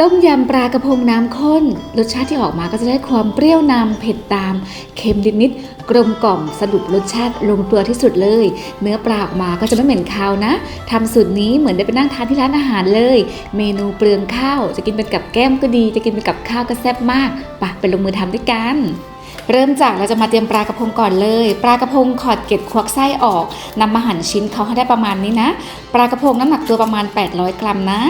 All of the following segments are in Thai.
ต้มยำปลากระพงน้ำข้น รสชาติที่ออกมาก็จะได้ความเปรี้ยวนำเผ็ดตาม เค็มนิดๆกลมกล่อมสรุปรสชาติลงตัวที่สุดเลย เนื้อปลาออกมาก็จะไม่เหม็นคาวนะทำสูตรนี้เหมือนได้ไปนั่งทานที่ร้านอาหารเลย เมนูเปลืองข้าว จะกินเป็นกับแก้มก็ดี จะกินเป็นกับข้าวก็แซ่บมากไปไปลงมือทำด้วยกันเริ่มจากเราจะมาเตรียมปลากระพงก่อนเลย ปลากระพงขอดเกล็ดควักไส้ออกนำมาหั่นชิ้นเขาให้ได้ประมาณนี้นะ ปลากระพงน้ำหนักตัวประมาณ 800 กรัมนะ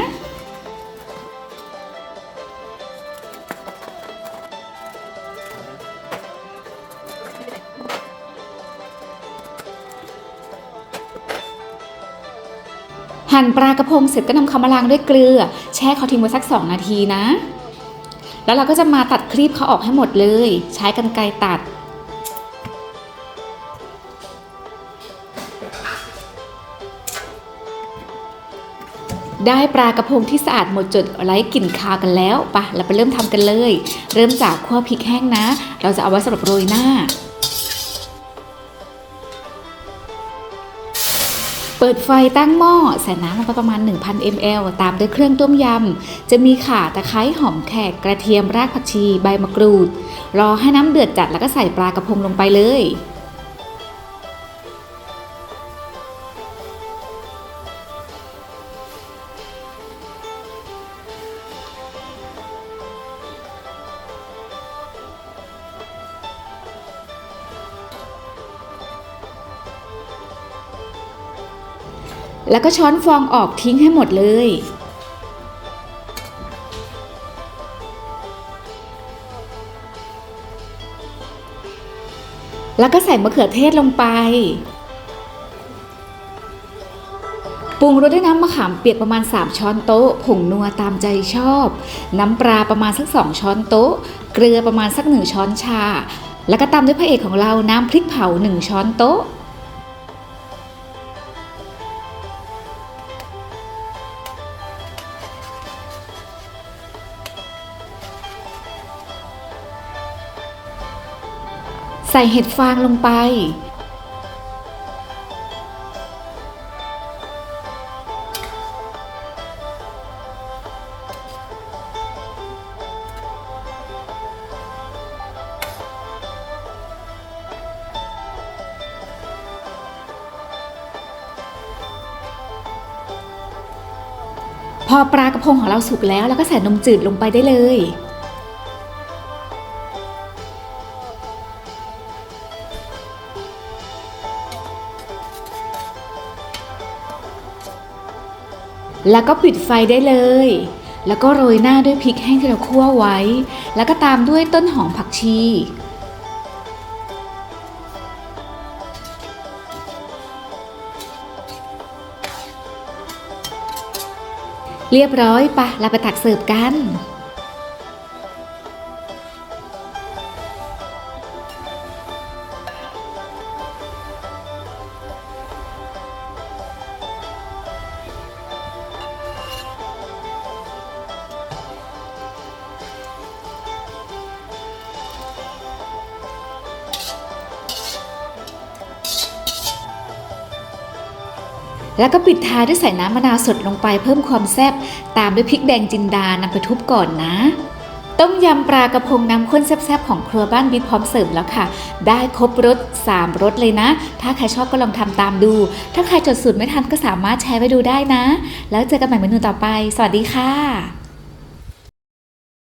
หั่นปลากระพงเสร็จก็นำเขามาล้างด้วยเกลือ แช่เขาทิ้งไว้สัก 2 นาทีนะ แล้วเราก็จะมาตัดครีบเขาออกให้หมดเลย ใช้กรรไกรตัดได้ปลากระพงที่สะอาดหมดจดไร้กลิ่นคาวกันแล้วปะเราไปเริ่มทำกันเลย เริ่มจากคั่วพริกแห้งนะ เราจะเอาไว้สำหรับโรยหน้า เปิดไฟตั้งหม้อใส่น้ำลงไปประมาณ 1,000 ml ตามด้วยเครื่องต้มยำ จะมีข่าตะไคร้หอมแขกกระเทียมรากผักชี ใบมะกรูด รอให้น้ำเดือดจัดแล้วก็ใส่ปลากระพงลงไปเลย แล้วก็ช้อนฟองออกทิ้งให้หมดเลย แล้วก็ใส่มะเขือเทศลงไป ปรุงรสด้วยน้ำมะขามเปียกประมาณ 3 ช้อนโต๊ะ ผงนัวตามใจชอบ น้ำปลาประมาณสัก 2 ช้อนโต๊ะ เกลือประมาณสัก 1 ช้อนชา แล้วก็ตามด้วยพระเอกของเราน้ำพริกเผา 1 ช้อนโต๊ะ ใส่เห็ดฟางลงไป พอปลากระพงของเราสุกแล้วเราก็ใส่นมจืดลงไปได้เลย แล้วก็ปิดไฟได้เลย แล้วก็โรยหน้าด้วยพริกแห้งที่เราคั่วไว้ แล้วก็ตามด้วยต้นหอมผักชี เรียบร้อยปะเราไปตักเสิร์ฟกัน แล้วก็ปิดท้ายด้วยใส่น้ำมะนาวสดลงไปเพิ่มความแซ่บตามด้วยพริกแดงจินดานำไปทุบก่อนนะต้มยำปลากระพงน้ำข้นแซ่บๆของครัวบ้านบิ๊กพร้อมเสิร์ฟแล้วค่ะ ได้ครบรส3รสเลยนะ ถ้าใครชอบก็ลองทำตามดู ถ้าใครจดสูตรไม่ทันก็สามารถแชร์ไปดูได้นะ แล้วเจอกันใหม่เมนูต่อไป สวัสดีค่ะ